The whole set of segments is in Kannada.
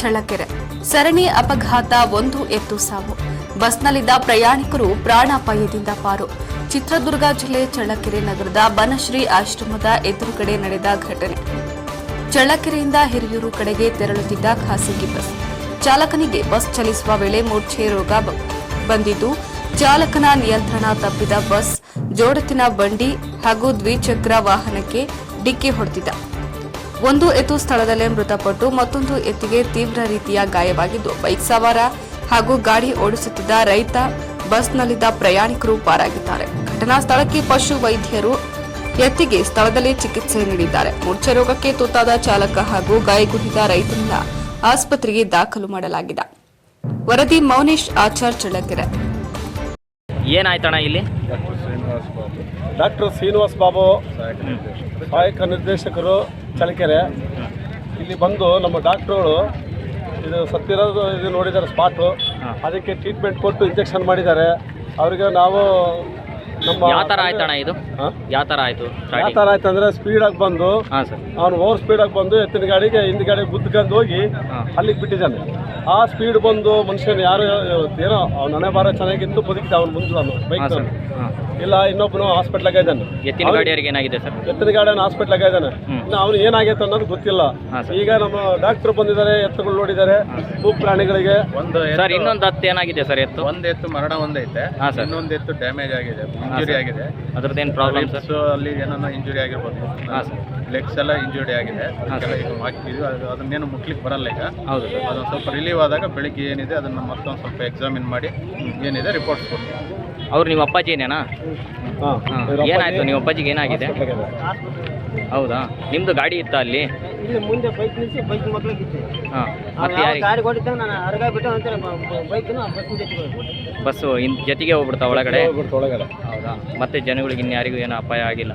ಚಳ್ಳಕೆರೆ. ಸರಣಿ ಅಪಘಾತ ಒಂದು ಎತ್ತು ಸಾವು. ಬಸ್ನಲ್ಲಿದ್ದ ಪ್ರಯಾಣಿಕರು ಪ್ರಾಣಾಪಾಯದಿಂದ ಪಾರು. ಚಿತ್ರದುರ್ಗ ಜಿಲ್ಲೆ ಚಳ್ಳಕೆರೆ ನಗರದ ಬನಶ್ರೀ ಆಶ್ರಮದ ಎದುರುಗಡೆ ನಡೆದ ಘಟನೆ. ಚಳ್ಳಕೆರೆಯಿಂದ ಹಿರಿಯೂರು ಕಡೆಗೆ ತೆರಳುತ್ತಿದ್ದ ಖಾಸಗಿ ಬಸ್. ಚಾಲಕನಿಗೆ ಬಸ್ ಚಲಿಸುವ ವೇಳೆ ಮೂರ್ಛೆ ರೋಗ ಬಂದಿದ್ದು, ಚಾಲಕನ ನಿಯಂತ್ರಣ ತಪ್ಪಿದ ಬಸ್ ಜೋಡತಿನ ಬಂಡಿ ಹಾಗೂ ದ್ವಿಚಕ್ರ ವಾಹನಕ್ಕೆ ಡಿಕ್ಕಿ ಹೊಡೆದಿದ್ದ. ಒಂದು ಎತ್ತು ಸ್ಥಳದಲ್ಲೇ ಮೃತಪಟ್ಟು ಮತ್ತೊಂದು ಎತ್ತಿಗೆ ತೀವ್ರ ರೀತಿಯ ಗಾಯವಾಗಿದ್ದು ಬೈಕ್ ಸವಾರ ಹಾಗೂ ಗಾಡಿ ಓಡಿಸುತ್ತಿದ್ದ ರೈತ ಬಸ್ನಲ್ಲಿದ್ದ ಪ್ರಯಾಣಿಕರು ಪಾರಾಗಿದ್ದಾರೆ. ಘಟನಾ ಸ್ಥಳಕ್ಕೆ ಪಶು ವೈದ್ಯರು ಎತ್ತಿಗೆ ಸ್ಥಳದಲ್ಲಿ ಚಿಕಿತ್ಸೆ ನೀಡಿದ್ದಾರೆ. ಮೂರ್ಛೆ ರೋಗಕ್ಕೆ ತುತ್ತಾದ ಚಾಲಕ ಹಾಗೂ ಗಾಯಗೊಂಡಿದ್ದ ರೈತರನ್ನ ಆಸ್ಪತ್ರೆಗೆ ದಾಖಲು ಮಾಡಲಾಗಿದೆ. ವರದಿ ಮೌನೇಶ್ ಆಚಾರ್ ಚಳ್ಳಕೆರೆ. ಏನಾಯ್ತಣ್ಣ ಇಲ್ಲಿ? ಡಾಕ್ಟರ್ ಶ್ರೀನಿವಾಸ್ ಬಾಬು ಸಹಾಯಕ ನಿರ್ದೇಶಕರು ಚಳ್ಳಕೆರೆ. ಇಲ್ಲಿ ಬಂದು ನಮ್ಮ ಡಾಕ್ಟ್ರುಗಳು ಇದು ಸತ್ತಿರೋದು ಇದು ನೋಡಿದ್ದಾರೆ ಸ್ಪಾಟು. ಅದಕ್ಕೆ ಟ್ರೀಟ್ಮೆಂಟ್ ಕೊಟ್ಟು ಇಂಜೆಕ್ಷನ್ ಮಾಡಿದ್ದಾರೆ. ಅವರಿಗೆ ನಾವು ಯಾವ ಥರ ಆಯ್ತಣ್ಣ ಇದು? ಯಾವ ಥರ ಆಯಿತು ಯಾವ ಥರ ಆಯ್ತು ಅಂದರೆ ಸ್ಪೀಡಾಗಿ ಬಂದು ಅವ್ನು ಓವರ್ ಓವರ್ ಸ್ಪೀಡಾಗಿ ಬಂದು ಎತ್ತಿನ ಗಾಡಿಗೆ ಹಿಂದ್ ಗಾಡಿ ಗುದ್ಕೊಂಡು ಹೋಗಿ ಅಲ್ಲಿಗೆ ಬಿಟ್ಟಿದ್ದಾನೆ. ಆ ಸ್ಪೀಡ್ ಬಂದು ಮನುಷ್ಯನ ಯಾರು ಏನೋ ಅವ್ನ ಹಣೆ ಬಾರ ಚೆನ್ನಾಗಿತ್ತು ಬದುಕಿದ್ದ ಅವ್ನು ಮುಂದೆ ನಾನು ಬೈಕ್ ಇಲ್ಲ ಇನ್ನೊಬ್ಬನು ಹಾಸ್ಪಿಟ್ಲಾಗ ಇದ್ದಾನೆ. ಎತ್ತಿನ ಗಾಡಿಯವ್ರಿಗೆ ಏನಾಗಿದೆ ಸರ್ ಎತ್ತಿನ ಗಾಡಿಯನ್ನು ಹಾಸ್ಪಿಟ್ಲಾಗ ಇದ್ದಾನೆ. ಇನ್ನು ಅವನು ಏನಾಗೈತೆ ಅನ್ನೋದು ಗೊತ್ತಿಲ್ಲ. ಈಗ ನಮ್ಮ ಡಾಕ್ಟರ್ ಬಂದಿದ್ದಾರೆ ಎತ್ತುಗಳು ನೋಡಿದ್ದಾರೆ ಭೂ ಪ್ರಾಣಿಗಳಿಗೆ. ಒಂದು ಸರ್ ಇನ್ನೊಂದು ಹತ್ತು ಏನಾಗಿದೆ ಸರ್ ಎತ್ತು? ಒಂದು ಎತ್ತು ಮರಣ ಒಂದೈತೆ. ಹಾಂ ಸರ್ ಇನ್ನೊಂದು ಎತ್ತು ಡ್ಯಾಮೇಜ್ ಆಗಿದೆ. ಇಂಜುರಿ ಆಗಿದೆ. ಅದ್ರದ್ದೇನು ಪ್ರಾಬ್ಲಮ್ ಸರ್? ಸೊ ಅಲ್ಲಿ ಏನನ್ನ ಇಂಜುರಿ ಆಗಿರ್ಬೋದು. ಹಾಂ ಸರ್. ಲೆಗ್ಸ್ ಎಲ್ಲ ಇಂಜುರಿ ಆಗಿದೆ. ಅದಕ್ಕೆಲ್ಲ ಈಗ ಹಾಕ್ತಿದ್ವಿ ಅದು ಅದನ್ನೇನು ಮುಟ್ಲಿಕ್ಕೆ ಬರಲ್ಲ ಈಗ. ಹೌದು ಸರ್. ಅದೊಂದು ಸ್ವಲ್ಪ ರಿಲೀವ್ ಆದಾಗ ಬೆಳಿಗ್ಗೆ ಏನಿದೆ ಅದನ್ನು ಮತ್ತೊಂದು ಸ್ವಲ್ಪ ಎಕ್ಸಾಮಿನ್ ಮಾಡಿ ಏನಿದೆ ರಿಪೋರ್ಟ್ಸ್ ಕೊಡ್ತೀವಿ. ಅವ್ರು ನಿಮ್ಮ ಅಪ್ಪಾಜಿ ಏನೇನಾ? ಹಾಂ ಏನಾಯ್ತು ನಿಮ್ಮ ಅಪ್ಪಾಜಿಗೆ ಏನಾಗಿದೆ? ಹೌದಾ? ನಿಮ್ಮದು ಗಾಡಿ ಇತ್ತಾ ಅಲ್ಲಿ? ಇಲ್ಲಿ ಮುಂದೆ ಬೈಕ್ ನಿಲ್ಲಿಸಿ ಬೈಕ್ ಮಕ್ಳಿಗಿತ್ತು ಹಾಂ ಮತ್ತೆ ಯಾರಿಗೆ? ಗಾಡಿ ಕೊಟ್ಟಿದ್ದಾಗ ನಾನು ಹೊರಗೆ ಬಿಟ್ಟು ಅಂತಾರೆ ಬೈಕ್ನು ಬಸ್ ಜೊತೆಗೆ ಬಸ್ಸು ಇನ್ ಜೊತೆಗೆ ಹೋಗ್ಬಿಡ್ತಾ ಒಳಗಡೆ? ಹೋಗ್ಬಿಡ್ತು ಒಳಗಡೆ. ಹೌದಾ? ಮತ್ತೆ ಜನಗಳಿಗೆ ಇನ್ಯಾರಿಗೂ ಏನೋ ಅಪಾಯ ಆಗಿಲ್ಲ?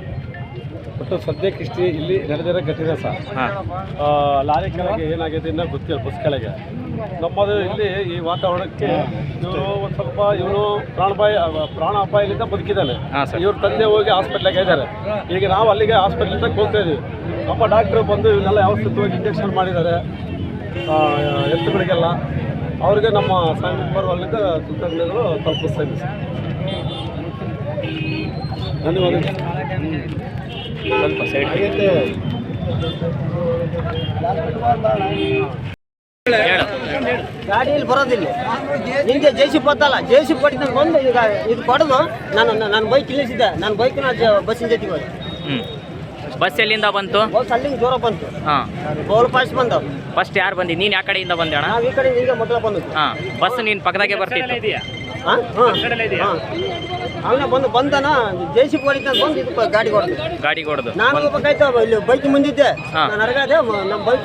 ಒಟ್ಟು ಸದ್ಯಕ್ಕೆ ಇಷ್ಟು ಇಲ್ಲಿ ನಡೆದಿರೋ ಘಟನೆ ಸರ್. ಆ, ಲಾರಿ ಕೆಳಗೆ ಏನಾಗಿದೆ ಇನ್ನೂ ಗೊತ್ತಿಲ್ಲ ಬಸ್ ಕೆಳಗೆ. ನಮ್ಮದು ಇಲ್ಲಿ ಈ ವಾತಾವರಣಕ್ಕೆ ಇವರು ಒಂದು ಸ್ವಲ್ಪ ಇವನು ಪ್ರಾಣಪಾಯ ಪ್ರಾಣ ಅಪಾಯದಿಂದ ಬದುಕಿದ್ದಾನೆ ಇವ್ರ ತಂದೆ ಹೋಗಿ ಹಾಸ್ಪಿಟ್ಲಾಗೆ ಇದ್ದಾರೆ. ಈಗ ನಾವು ಅಲ್ಲಿಗೆ ಹಾಸ್ಪಿಟ್ಲಿಂದ ಹೋಗ್ತಾ ಇದೀವಿ. ನಮ್ಮ ಡಾಕ್ಟ್ರು ಬಂದು ಇವನ್ನೆಲ್ಲ ವ್ಯವಸ್ಥಿತವಾಗಿ ಇಂಜೆಕ್ಷನ್ ಮಾಡಿದ್ದಾರೆ. ಆ, ಎತ್ತುಗಳಿಗೆಲ್ಲ ಅವ್ರಿಗೆ ನಮ್ಮ ಸಂಘ ಅಲ್ಲಿಂದ ಕೃತಜ್ಞತೆಗಳು ತಲುಪಿಸ್ತಾ ಇದ್ದೀವಿ ಸರ್. ಧನ್ಯವಾದಗಳು. ಸ್ವಲ್ಪ ಸೈಡ್ ಗಾಡಿಯಲ್ಲಿ ಬರೋದಿಲ್ಲ. ನಿಂಗೆ J C JC J C ಬಂದು ಈಗ ಇದು ಪಡೆದು ನಾನು ನಾನು ಬೈಕ್ ಇಳಿಸಿದ್ದೆ ನಾನು ಬೈಕ್ ಬಸ್ಸಿನ ಜೊತೆಗೆ ಹೋದೆ. ಹ್ಞೂ ಬಸ್ ಎಲ್ಲಿಂದ ಬಂತು? ಬಸ್ ಅಲ್ಲಿಂದ ಜೋರ ಬಂತು. ಹಾಂ. ಬೋಲ್ ಪಾಸ್ ಬಂದವು. ಫಸ್ಟ್ ಯಾರು ಬಂದಿ? ನೀನು ಯಾವ ಕಡೆಯಿಂದ ಬಂದೆ ಅಣ್ಣ? ನಾವು ಈ ಕಡೆ ಈಗ ಮೊದಲ ಬಂದು ಹಾಂ. ಬಸ್ ನೀನು ಪಕ್ಕದಾಗೆ ಹಾಂ ಅವನ ಬಂದು ಬಂದನ? ಜೆ ಸಿ ಹೊಡಿತ ಬಂದು ಇದು ಗಾಡಿ ಹೊಡೆದು ಗಾಡಿ ಹೊಡೆದು ನಾನು ಹೋಗ್ಬೇಕಾಯ್ತು ಇಲ್ಲಿ ಬೈಕ್ ಮುಂದಿದ್ದೆ. ನಾನು ಅರಗಾದೆ ನಮ್ಮ ಬೈಕ್